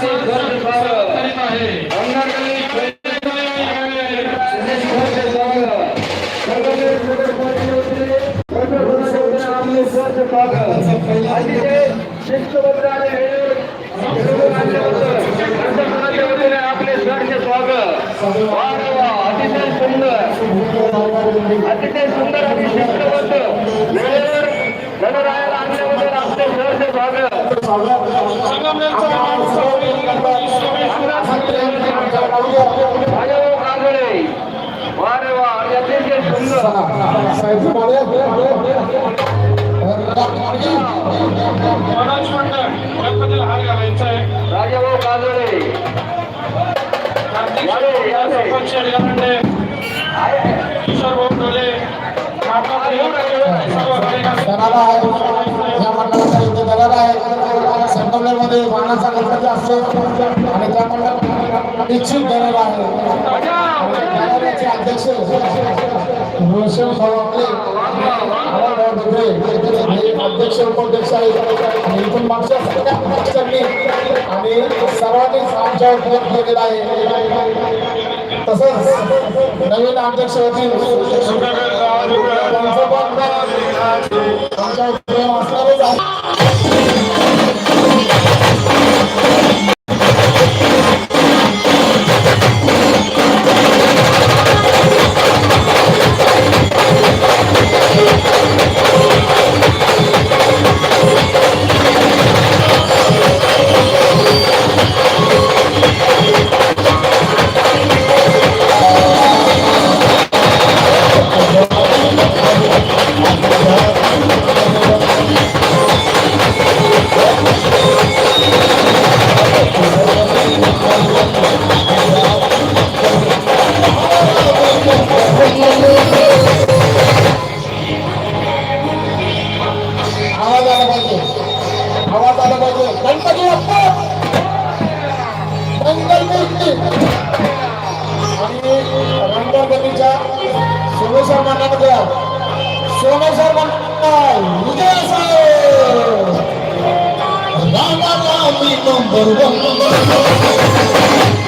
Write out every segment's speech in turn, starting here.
Thank you. Rajabhau Kagade Kishore भाऊ ढोले, आहे आहे संगमनेरमध्ये मानाचा गणपती असतो आणि त्या मंडळात इच्छुक दरारा आहे. अध्यक्ष रोशन फळवणे अध्यक्ष उपाध्यक्ष आहेत. आणि इथून मागच्या सगळ्या आणि सर्वांनीच आमच्यावर केलेला आहे. तसंच नवीन अध्यक्ष होतील. त्यांचं पण Rama Rama Number One.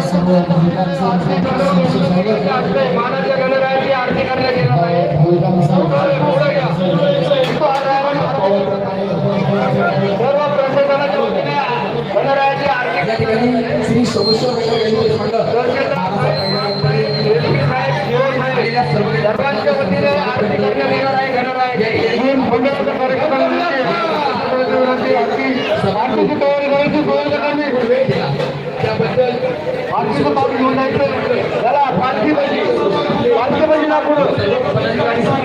सर्व भाविकांचं सहर्ष स्वागत असते मानाच्या गणरायाची आरती करण्यात येणार आहे भाविकांचं सर्व प्रशासनाच्या वतीने गणरायाची आरती या ठिकाणी श्री सोमेश्वर गणपती मंडळ सर्वांच्या वतीने आरती करण्यात येणार आहे गणरायाची जून पंधराचा कार्यक्रम आरतीची तयारी करायची सोय करणे त्याबद्दल आरतीचं पाऊल घेऊन जायचं चला पालखी पाहिजे पालखी पाहिजे ना पुढं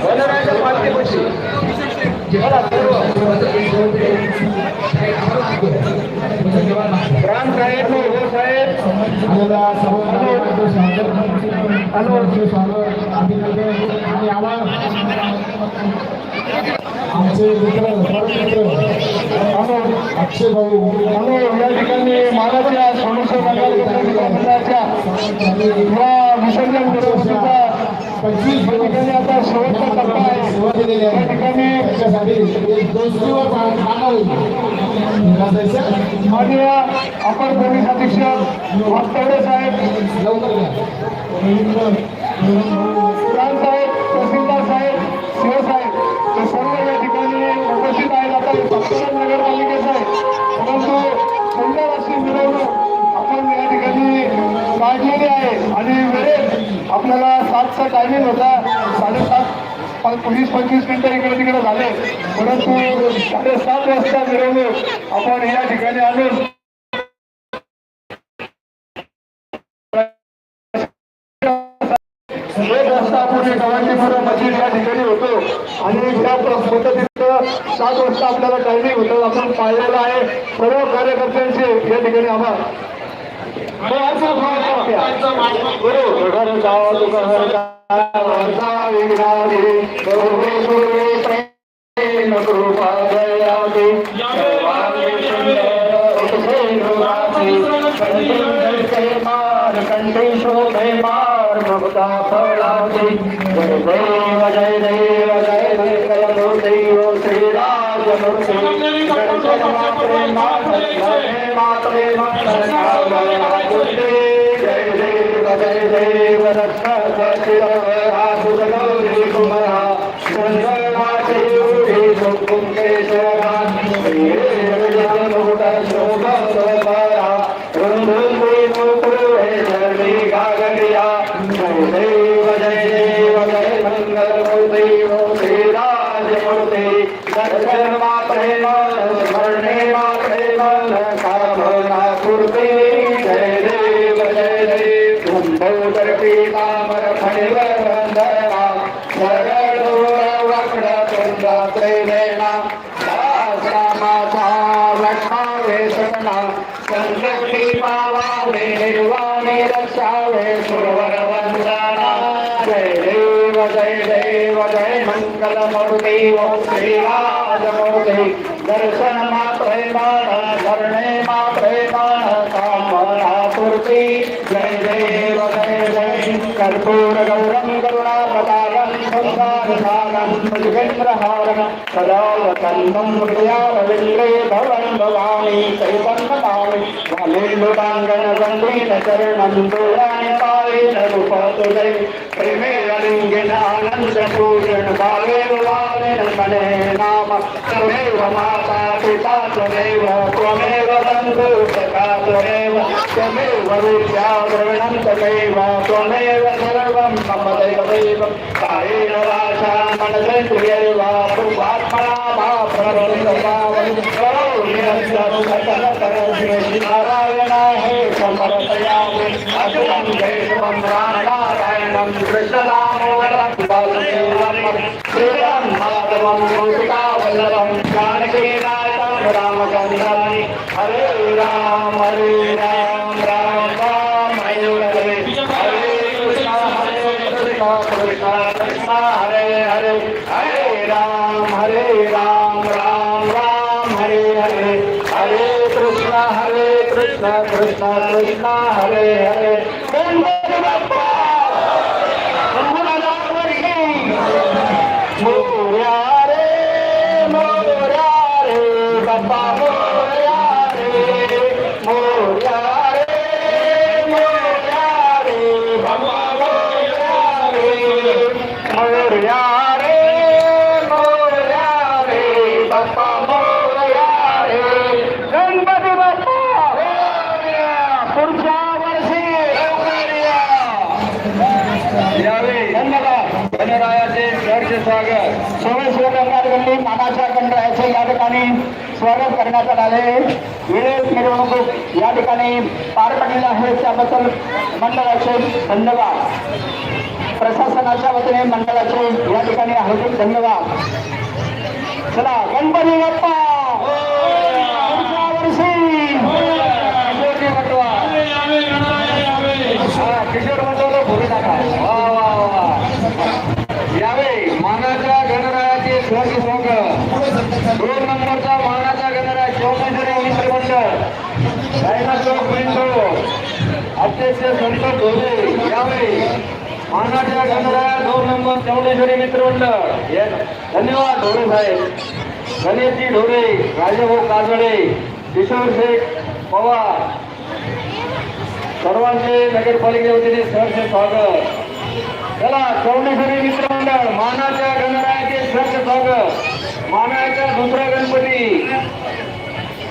गणरायाच्या पालखी पाहिजे चला सर्व राम साहेब हो साहेब आपल्याला सर्व स्वागत हॅलो स्वागत आम्ही आणि आम्हाला आमचे मित्र परमित्र अक्षय भाऊ. म्हणून या ठिकाणी मानाच्या सोमेश्वर विसर्जन या विसर्जन पंचवीस आता शेवटचा टप्पा आहे. या ठिकाणी माननीय अपर पोलीस अधीक्षक वास्तवडे साहेब. लवकर साहेब तहसीलदार साहेब शिवसाहेब ते सर्व या ठिकाणी उपस्थित आहेत. आता सातारा नगरपालिकेचं आहे. परंतु सुंदर अशी मिरवणूक आपण या ठिकाणी काढलेली आहे. आणि वेळेत आपल्याला सातचा टायमिंग होता साडेसात. वीस पंचवीस मिनिटं इकडे तिकडे झाले. परंतु साडेसात वाजता मिरवणूक. आपण या ठिकाणी आलो. एक वाजता आपण या या ठिकाणी होतो. आणि त्या पद्धतीचं सात वाजता आपल्याला टायमिंग होतं. आपण पाहिलेलं आहे. सर्व कार्यकर्त्यांचे या ठिकाणी आभार. बरोबर घर जाव घर जा विघ्नादि सर्वे प्रेम कृपा दयादि सर्वांगे सुंदर मार कंठे शोभे मार भक्ता फळाचे जय देव जय देव जय देव देव श्री राज मूर्ती मात्रे मात्रे जय देव जय देव you all. संसारसारं भुजगेन्द्रहारं सदा वसन्तं हृदयारविन्द्रे भवन् भवामि चैतन्यकामि बालेन्दुदाङ्गन गन्धेन चरणं दूराणि पावेन रूपतुलै प्रेमे अलिङ्गेन आनन्दपूर्ण कालेन वालेन मने नाम त्वमेव माता पिता त्वमेव त्वमेव बन्धु सखा त्वमेव त्वमेव विद्या द्रविणं त्वमेव त्वमेव सर्वं मम दैवदैवं कायेन वाचा मनसेन्द्रियैव నారాయణ హే సమరతయామి అఖిలం కేశవం రామనారాయణం కృష్ణరామోదరం బాలదేవం శ్రీరామ్ మాధవం か रंगार गल्ली मानाच्या या ठिकाणी स्वागत करण्यात आले वेळेत मिरवणूक या ठिकाणी पार पडलेला आहे. त्याबद्दल मंडळाचे धन्यवाद. प्रशासनाच्या वतीने मंडळाचे या ठिकाणी हार्दिक धन्यवाद. चला गणपती बाप्पा पुढच्या वर्षी किशोरजी वटवा. यावे, यावे, गणराया यावे. हा, किशोर वटवाला भरून टाका वा वा वा यावे मानाच्या गणरायाचे सहर्ष स्वागत दोन नंबरचा मानाचा गणराय चौमेश्वरी मित्र मंडळ रायना चौक मेंढो अध्यक्ष संत ढोले यावे मानाच्या गणराया दोन नंबर चौडेश्वरी मित्रमंडळ. धन्यवाद ढोरे साहेब. गणेशजी ढोरे राजाभाऊ काजळे किशोर शेख पवार. सर्वांचे नगरपालिके वतीने सहर्ष स्वागत. चला चौंडेश्वरी मित्रमंडळ मानाच्या गणरायाचे सहर्ष स्वागत. मानाच्या दुसरा गणपती.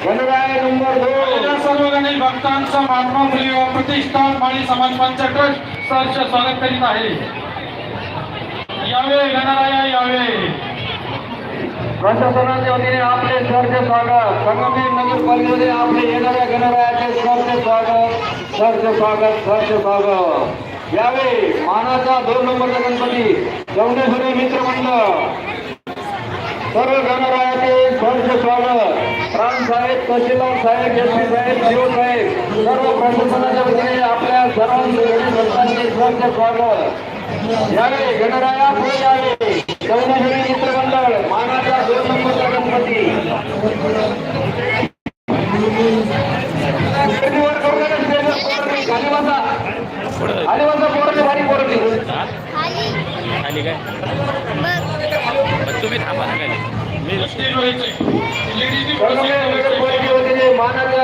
गणराय नंबर दोन. सर्व गणेश भक्तांचा महात्मा फुले प्रतिष्ठान माळी समाज पंच ट्रस्ट सहर्ष स्वागत करीत आहे. यावे गणराया यावे. प्रशासनाच्या वतीने आपले सहर्ष स्वागत. संगमेर नगरपालिकेमध्ये आपले येणाऱ्या गणरायाचे स्वागत. सहर्ष स्वागत सहर्ष स्वागत. यावे मानाचा दोन नंबरचा गणपती चौंडेश्वरी मित्र मंडळ सर्व गणरायाचे सहर्ष स्वागत. साहेब तहसीलदार साहेब एस पी साहेब शिव साहेब सर्व प्रशासनाच्या वतीने आपल्या सर्वांचे सहर्ष स्वागत. यावे गणराया पुढे यावे. चौधरी मित्र मंडळ मानाचा दोन नंबरचा गणपती खाली बसा. खाली बसा, पोरं भारी पोरं खाली. काय? मग तुम्ही थांबा ना खाली मी स्टेज व्हायचे लेडीजनी संगमेर वा वा मानाच्या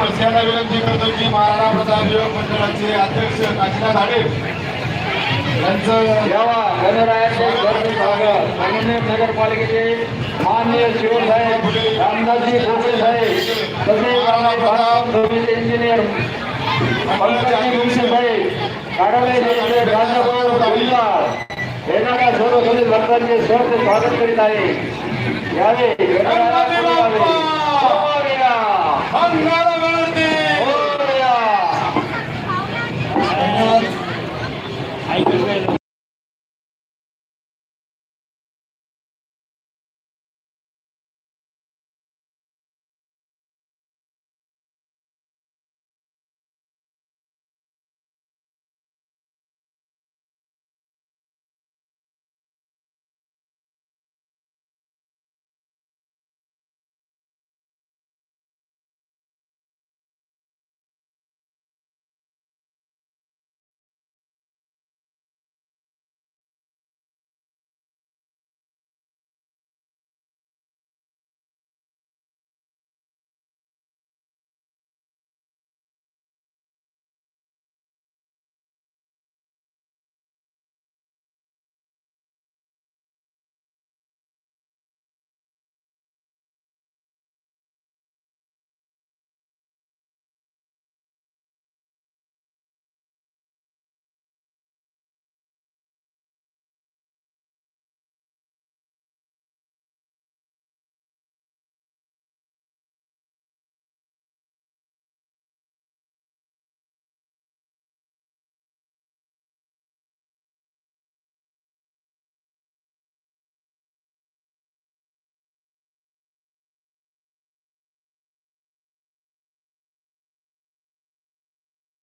प्रसिद्धांना विनंती करतो की महाराणा प्रताप युवक मंडळाचे अध्यक्ष काशीनाथ आडे यांचं यावा गणरायाचे नगरपालिकेचे मान्य शिवसाहेब रामदासजी भोसले साहेब तसेच इंजिनियर पंकजी भोसले साहेब राजाभाऊ येणाऱ्या सर्व भक्तांचे स्वागत करीत आहे. यावे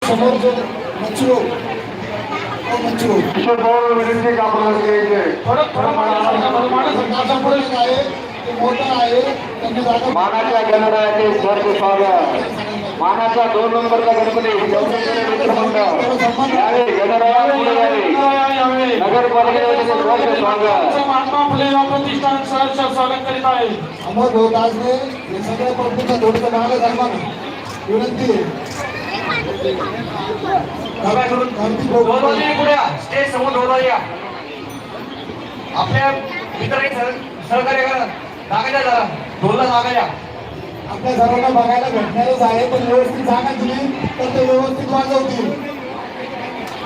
माणूस माणूस पुढे आहे? ते मोठं आहे. त्यांनी मानाच्या गणरायाचे सहर्ष स्वागत मानाचा दोन नंबरचा गणपती मित्रमंडळ यावे गणराया पुढे यावे नगरपालिकेचे सहर्ष स्वागत महात्मा फुले प्रतिष्ठान सहर्ष स्वागत करीत आहे. अमोल भाऊ हे सगळ्या प्रभूंचा थोडंसं मागे धर्मानं. विनंती आहे. क्रांती. स्टेज समोर या. आपल्या मित्रांनी सह- सहकार्य करा. जागा जरा. ढोलला जागा द्या. आपल्या सर्वांना बघायला भेटणारच आहे पण व्यवस्थित जागा दिली तर ते व्यवस्थित वाजवतील.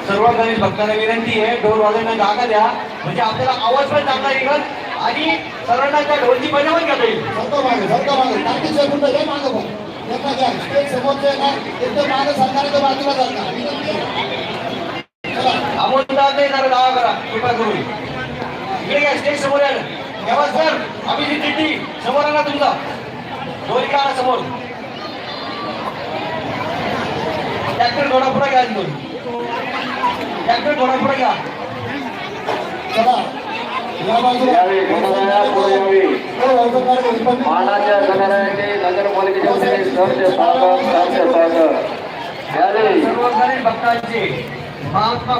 सर्व गणेश भक्तांना विनंती आहे ढोल वाजवण्याला जागा द्या. म्हणजे आपल्याला आवाज पण चांगला येईल आणि सर्वांना त्या ढोलची पण घेता येईल. एका घ्या स्टेज आहे ना एकदम बाजूला दादा नाही जरा करा कृपा करून. इकडे घ्या स्टेज समोर या तेव्हा सर? अभिजित रेड्डी समोर आला तुमचा. ढोल का समोर. ट्रॅक्टर थोडा पुढे घ्या दोन ट्रॅक्टर थोडा पुढे घ्या. चला. मानाच्या गणरायाचे नगरपालिकेच्या वतीने स्वागत सहर्ष स्वागत. यावे सर्व गणेश भक्तांचे महात्मा